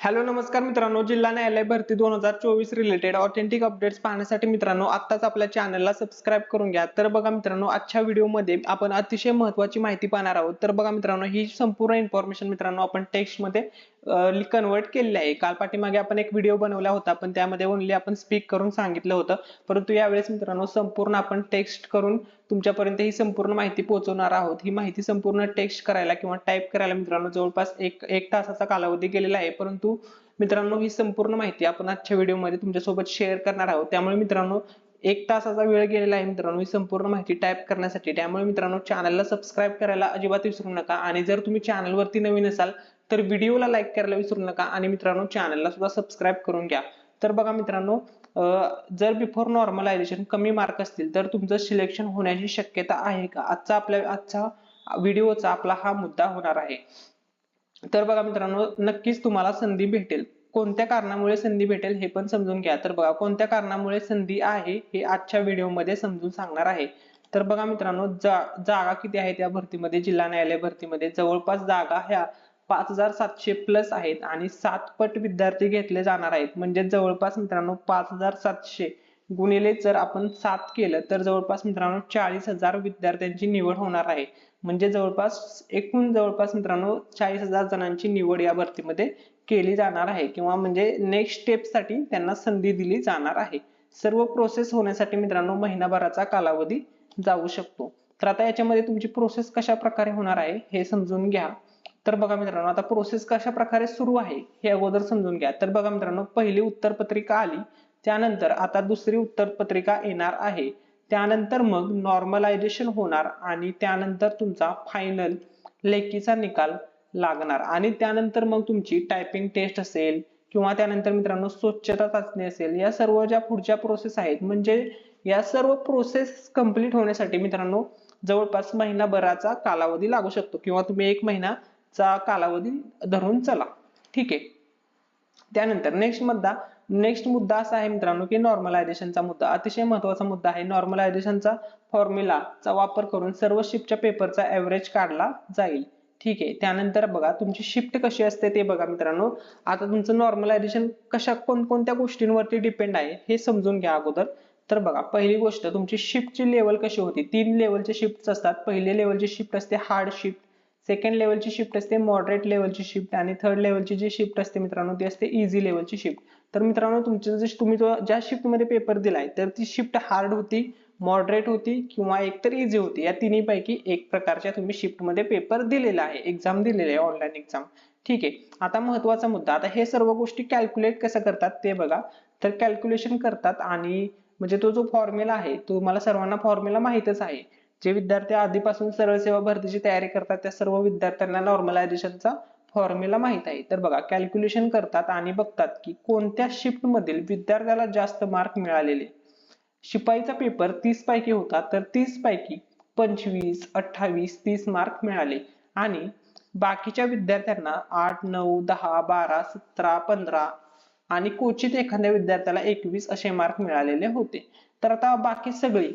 Hello नमस्कार मित्रांनो. जिल्हा न्यायालय भरती दोन हजार चोवीस रिलेटेड ऑथेंटिक अपडेट्स पाहण्यासाठी मित्रांनो आत्ताच आपल्या चॅनलला सबस्क्राईब करून घ्या. तर बघा मित्रांनो आजच्या व्हिडिओमध्ये आपण अतिशय महत्वाची माहिती पाहणार आहोत. तर बघा मित्रांनो ही संपूर्ण इन्फॉर्मेशन मित्रांनो आपण टेक्स्टमध्ये कन्वर्ट केलेली आहे. काल पाठीमागे आपण एक व्हिडिओ बनवला होता पण त्यामध्ये ओनली आपण स्पीक करून सांगितलं होतं. परंतु यावेळेस मित्रांनो संपूर्ण आपण टेक्स्ट करून तुमच्यापर्यंत ही संपूर्ण माहिती पोहोचवणार आहोत. ही माहिती संपूर्ण टेक्स्ट करायला किंवा टाईप करायला मित्रांनो जवळपास एक एक तासाचा कालावधी गेलेला आहे. परंतु मित्रांनो ही संपूर्ण माहिती आपण आजच्या व्हिडिओमध्ये तुमच्यासोबत शेअर करणार आहोत. त्यामुळे मित्रांनो एक तासाचा वेळ गेलेला आहे मित्रांनो. ही संपूर्ण माहिती टाईप करण्यासाठी त्यामुळे मित्रांनो चॅनलला सबस्क्राईब करायला अजिबात विसरू नका. आणि जर तुम्ही चॅनलवरती नवीन असाल तर व्हिडिओला लाईक करायला विसरू नका आणि मित्रांनो चॅनलला सुद्धा सबस्क्राईब करून घ्या. तर बघा मित्रांनो जर बिफोर नॉर्मलायझेशन कमी मार्क असतील तर तुमचं सिलेक्शन होण्याची शक्यता आहे का? आजचा आपल्या आजचा व्हिडिओचा आपला हा मुद्दा होणार आहे. तर बघा मित्रांनो नक्कीच तुम्हाला संधी भेटेल. कोणत्या कारणामुळे संधी भेटेल हे पण समजून घ्या. तर बघा कोणत्या कारणामुळे संधी आहे हे आजच्या व्हिडिओमध्ये समजून सांगणार आहे. तर बघा मित्रांनो जा जागा किती आहेत या भरतीमध्ये? जिल्हा न्यायालय भरतीमध्ये जवळपास जागा ह्या पाच हजार सातशे प्लस आहेत आणि सात पट विद्यार्थी घेतले जाणार आहेत. म्हणजे जवळपास मित्रांनो पाच हजार सातशे गुणिले जर आपण सात केलं तर जवळपास मित्रांनो चाळीस हजार विद्यार्थ्यांची निवड होणार आहे. म्हणजे जवळपास एकूण जवळपास मित्रांनो चाळीस हजार जणांची निवड या भरतीमध्ये केली जाणार आहे किंवा म्हणजे नेक्स्ट स्टेपसाठी त्यांना संधी दिली जाणार आहे. सर्व प्रोसेस होण्यासाठी मित्रांनो महिनाभराचा कालावधी जाऊ शकतो. तर आता याच्यामध्ये तुमची प्रोसेस कशा प्रकारे होणार आहे हे समजून घ्या. तर बघा मित्रांनो आता प्रोसेस कशा प्रकारे सुरू आहे हे अगोदर समजून घ्या. तर बघा मित्रांनो पहिली उत्तरपत्रिका आली. त्यानंतर आता दुसरी उत्तरपत्रिका येणार आहे. त्यानंतर मग नॉर्मलायझेशन होणार आणि त्यानंतर तुमचा फायनल लेखीचा निकाल लागणार. आणि त्यानंतर मग तुमची टायपिंग टेस्ट असेल किंवा त्यानंतर मित्रांनो स्वच्छता चाचणी असेल या सर्व ज्या पुढच्या प्रोसेस आहेत म्हणजे या सर्व प्रोसेस कंप्लीट होण्यासाठी मित्रांनो जवळपास महिनाभराचा कालावधी लागू शकतो किंवा तुम्ही एक महिनाचा कालावधी धरून चला. ठीक आहे? त्यानंतर नेक्स्ट मुद्दा नेक्स्ट मुद्दा असा आहे मित्रांनो की नॉर्मलायझेशनचा मुद्दा. अतिशय महत्त्वाचा मुद्दा आहे. नॉर्मलायझेशनचा फॉर्म्युलाचा वापर करून सर्व शिफ्टच्या पेपरचा ऍव्हरेज काढला जाईल. ठीक आहे. त्यानंतर बघा तुमची शिफ्ट कशी असते ते बघा मित्रांनो. आता तुमचं नॉर्मलायझेशन कशा कोणकोणत्या गोष्टींवरती डिपेंड आहे हे समजून घ्या अगोदर. तर बघा पहिली गोष्ट तुमची शिफ्टची लेवल कशी होती? तीन लेवलचे शिफ्ट असतात. पहिले लेवलची शिफ्ट असते हार्ड शिफ्ट सेकंड लेवलची शिफ्ट असते मॉडरेट लेवलची शिफ्ट आणि थर्ड लेवलची जी शिफ्ट असते मित्रांनो ती असते इझी लेवलची शिफ्ट तर मित्रांनो तुमचं जर तुम्ही जो ज्या शिफ्टमध्ये पेपर दिलाय तर ती शिफ्ट हार्ड होती. मॉडरेट होती किंवा एकतर इझी होती. या तिन्ही पैकी एक प्रकारच्या तुम्ही शिफ्टमध्ये पेपर दिलेला आहे. एक्झाम दिलेले आहे ऑनलाईन एक्झाम ठीक आहे. आता महत्त्वाचा मुद्दा. आता हे सर्व गोष्टी कॅल्क्युलेट कसं करतात ते बघा. तर कॅल्क्युलेशन करतात आणि म्हणजे तो जो फॉर्म्युला आहे तो तुम्हाला सर्वांना फॉर्म्युला माहीतच आहे. जे विद्यार्थी आधीपासून सरळ सेवा भरतीची तयारी करतात त्या सर्व विद्यार्थ्यांना नॉर्मलायझेशनचा फॉर्म्युला माहीत आहे. तर बघा कॅल्क्युलेशन करतात आणि बघतात की कोणत्या शिफ्ट मधील विद्यार्थ्याला जास्त मार्क मिळालेले. शिपाईचा पेपर तीस पैकी होता तर तीस पैकी पंचवीस अठ्ठावीस तीस मार्क मिळाले. आणि बाकीच्या विद्यार्थ्यांना आठ नऊ दहा बारा सतरा पंधरा आणि क्वचित एखाद्या विद्यार्थ्याला एकवीस असे मार्क मिळालेले होते. तर आता बाकी सगळी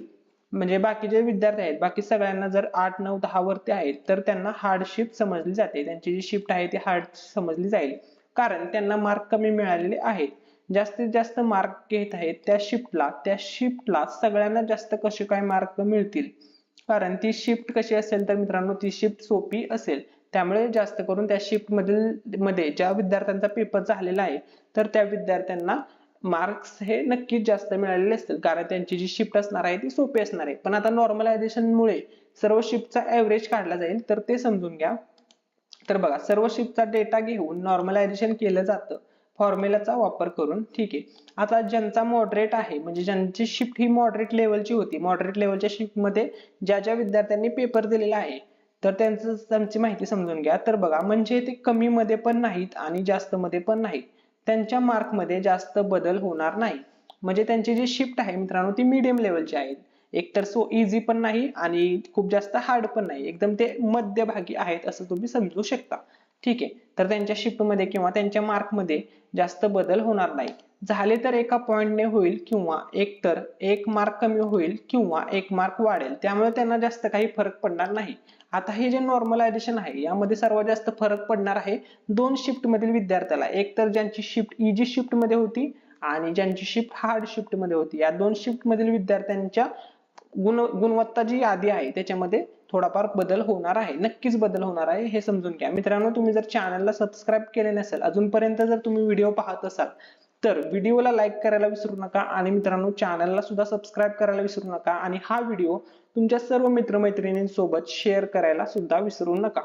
म्हणजे बाकीचे विद्यार्थी आहेत बाकी सगळ्यांना जर आठ नऊ दहा वरती आहेत तर त्यांना हार्ड शिफ्ट समजली जाते. त्यांची जी शिफ्ट आहे ती हार्ड समजली जाईल. कारण त्यांना मार्क कमी मिळालेले आहेत. जास्तीत जास्त मार्क घेत आहेत त्या शिफ्टला त्या शिफ्टला सगळ्यांना जास्त कसे काय मार्क मिळतील? कारण ती शिफ्ट कशी असेल तर मित्रांनो ती शिफ्ट सोपी असेल. त्यामुळे जास्त करून त्या शिफ्ट मधील मध्ये ज्या विद्यार्थ्यांचा पेपर झालेला आहे तर त्या विद्यार्थ्यांना मार्क्स हे नक्कीच जास्त मिळालेले असतील. कारण त्यांची जी शिफ्ट असणार आहे ती सोपी असणार आहे. पण आता नॉर्मलायझेशन मुळे सर्व शिफ्टचा ऍव्हरेज काढला जाईल तर ते समजून घ्या. तर बघा सर्व शिफ्टचा डेटा घेऊन नॉर्मलायझेशन केलं जातं. फॉर्म्युलाचा वापर करून. ठीक? आहे आता ज्यांचा मॉडरेट आहे म्हणजे ज्यांची शिफ्ट ही मॉडरेट लेवलची होती मॉडरेट लेवलच्या शिफ्टमध्ये ज्या ज्या विद्यार्थ्यांनी पेपर दिलेला आहे तर त्यांचं त्यांची माहिती समजून घ्या. तर बघा म्हणजे ते कमी मध्ये पण नाहीत आणि जास्त मध्ये पण नाहीत. त्यांच्या मार्कमध्ये जास्त बदल होणार नाही. म्हणजे त्यांची जी शिफ्ट आहे मित्रांनो ती मीडियम लेवलची आहेत एकतर सो इझी पण नाही आणि खूप जास्त हार्ड पण नाही. एकदम ते मध्यभागी आहेत असं तुम्ही समजू शकता. ठीक आहे. तर त्यांच्या शिफ्टमध्ये किंवा त्यांच्या मार्कमध्ये जास्त बदल होणार नाही. झाले तर एका पॉइंटने होईल किंवा एक तर एक मार्क कमी होईल किंवा एक मार्क वाढेल. त्यामुळे त्यांना जास्त काही फरक पडणार नाही. आता हे जे नॉर्मलायझेशन आहे यामध्ये सर्वात जास्त फरक पडणार आहे दोन शिफ्टमधील विद्यार्थ्याला. एक तर ज्यांची शिफ्ट इजी शिफ्टमध्ये होती आणि ज्यांची शिफ्ट हार्ड शिफ्टमध्ये होती. या दोन शिफ्टमधील विद्यार्थ्यांच्या गुण गुणवत्ता जी यादी आहे त्याच्यामध्ये थोडाफार बदल होणार आहे नक्कीच बदल होणार आहे हे समजून घ्या. मित्रांनो तुम्ही जर चॅनलला सबस्क्राईब केले नसेल अजूनपर्यंत जर तुम्ही व्हिडिओ पाहत असाल तर व्हिडिओला लाईक करायला विसरू नका आणि मित्रांनो चॅनलला सुद्धा सबस्क्राईब करायला विसरू नका आणि हा व्हिडिओ तुमच्या सर्व मित्रमैत्रिणींसोबत शेअर करायला सुद्धा विसरू नका.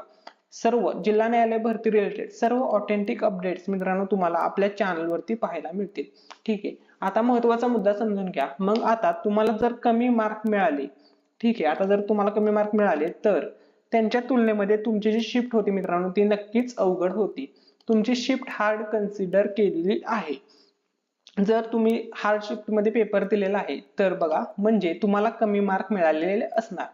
सर्व जिल्हा न्यायालय भरती रिलेटेड सर्व ऑथेंटिक अपडेट्स मित्रांनो तुम्हाला आपल्या चॅनलवरती पाहायला मिळतील. ठीक आहे. आता महत्त्वाचा मुद्दा समजून घ्या. मग आता तुम्हाला जर कमी मार्क मिळाले ठीक आहे. आता जर तुम्हाला कमी मार्क मिळाले तर त्यांच्या तुलनेमध्ये तुमची जी शिफ्ट होती मित्रांनो ती नक्कीच अवघड होती. तुमची शिफ्ट हार्ड कन्सिडर केलेली आहे. जर तुम्ही हार्ड शिफ्टमध्ये पेपर दिलेला आहे तर बघा म्हणजे तुम्हाला कमी मार्क मिळालेले असणार.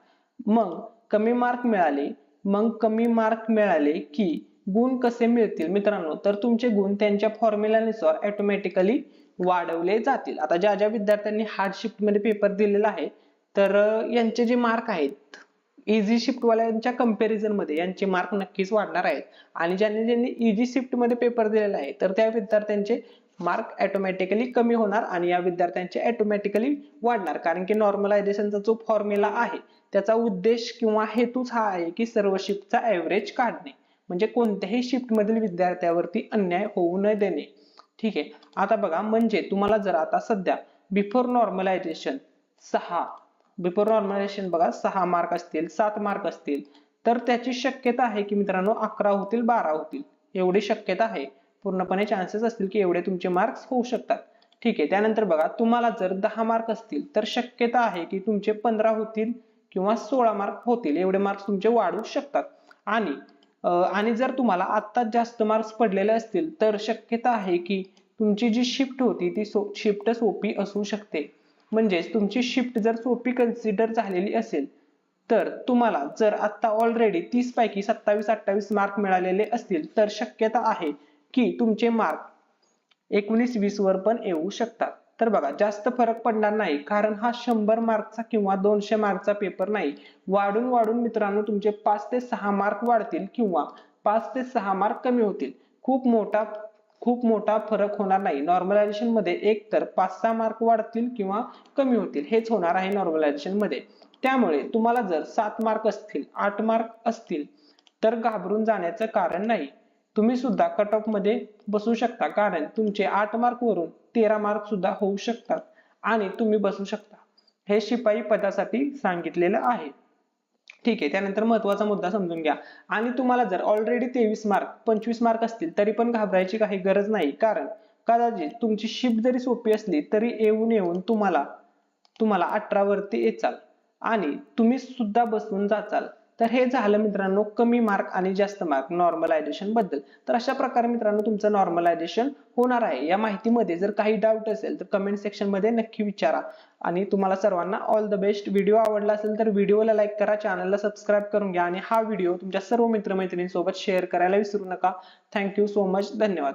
मग कमी मार्क मिळाले मग कमी मार्क मिळाले की गुण कसे मिळतील मित्रांनो? तर तुमचे गुण त्यांच्या फॉर्म्युलानुसार ऑटोमॅटिकली वाढवले जातील. आता ज्या ज्या विद्यार्थ्यांनी हार्ड शिफ्टमध्ये पेपर दिलेला आहे तर यांचे जे मार्क आहेत इझी शिफ्टवाल्यांच्या वाल्यांच्या मध्ये यांचे मार्क नक्कीच वाढणार आहेत. आणि ज्यांनी ज्यांनी इझी शिफ्टमध्ये पेपर दिलेला आहे तर त्या विद्यार्थ्यांचे मार्क ऑटोमॅटिकली कमी होणार आणि या विद्यार्थ्यांचे ऑटोमॅटिकली वाढणार. कारण की नॉर्मलायझेशनचा जो फॉर्म्युला आहे त्याचा उद्देश किंवा हेतूच हा आहे की सर्व शिफ्टचा ॲव्हरेज काढणे. म्हणजे कोणत्याही शिफ्ट मधील विद्यार्थ्यावरती अन्याय होऊ न देणे. ठीक आहे? आता बघा म्हणजे तुम्हाला जर आता सध्या बिफोर नॉर्मलायझेशन सहा बिफोर नॉर्मलायझेशन बघा सहा मार्क असतील सात मार्क असतील तर त्याची शक्यता आहे की मित्रांनो अकरा होतील बारा होतील. एवढी शक्यता आहे. पूर्णपणे चान्सेस असतील की एवढे तुमचे मार्क्स होऊ शकतात. ठीक आहे त्यानंतर बघा तुम्हाला जर दहा मार्क असतील तर शक्यता आहे की तुमचे पंधरा होतील किंवा सोळा मार्क होतील. एवढे मार्क्स तुमचे वाढू शकतात. आणि आणि जर तुम्हाला आत्ताच जास्त मार्क्स पडलेले असतील तर शक्यता आहे की तुमची जी शिफ्ट होती ती सो शिफ्ट सोपी असू शकते. म्हणजेच तुमची शिफ्ट जर सोपी कन्सिडर झालेली असेल तर तुम्हाला जर आता ऑलरेडी तीस पैकी सत्तावीस अठ्ठावीस मार्क मिळालेले असतील तर शक्यता आहे की तुमचे मार्क एकोणीस वीस वर पण येऊ शकतात. तर बघा जास्त फरक पडणार नाही कारण हा शंभर मार्कचा किंवा दोनशे मार्कचा पेपर नाही. वाढून वाढून मित्रांनो तुमचे पाच ते सहा मार्क वाढतील किंवा पाच ते सहा मार्क कमी होतील. खूप मोठा खूप मोठा फरक होणार नाही. नॉर्मलायझेशनमध्ये एक तर पाच सहा मार्क वाढतील किंवा कमी होतील. हेच होणार आहे नॉर्मलायझेशनमध्ये. त्यामुळे तुम्हाला जर सात मार्क असतील आठ मार्क असतील तर घाबरून जाण्याचं कारण नाही. तुम्ही सुद्धा कट ऑफमध्ये बसू शकता. कारण तुमचे आठ मार्क वरून तेरा मार्क सुद्धा होऊ शकतात आणि तुम्ही बसू शकता. हे शिपाई पदासाठी सांगितलेलं आहे. ठीक आहे त्यानंतर महत्त्वाचा मुद्दा समजून घ्या. आणि तुम्हाला जर ऑलरेडी तेवीस मार्क पंचवीस मार्क असतील तरी पण घाबरायची काही गरज नाही. कारण कदाचित तुमची शिफ्ट जरी सोपी असली तरी येऊन येऊन तुम्हाला तुम्हाला अठरा वरती येचाल. आणि तुम्ही सुद्धा बसून जाचाल. तर हे झालं मित्रांनो कमी मार्क आणि जास्त मार्क नॉर्मलायझेशनबद्दल. तर अशा प्रकारे मित्रांनो तुमचं नॉर्मलायझेशन होणार आहे. या माहितीमध्ये जर काही डाऊट असेल तर कमेंट सेक्शनमध्ये नक्की विचारा. आणि तुम्हाला सर्वांना ऑल द बेस्ट व्हिडिओ आवडला असेल तर व्हिडिओला लाईक करा. चॅनलला सबस्क्राईब करून घ्या. आणि हा व्हिडिओ तुमच्या सर्व मित्रमैत्रिणींसोबत शेअर करायला विसरू नका. थँक्यू सो मच धन्यवाद.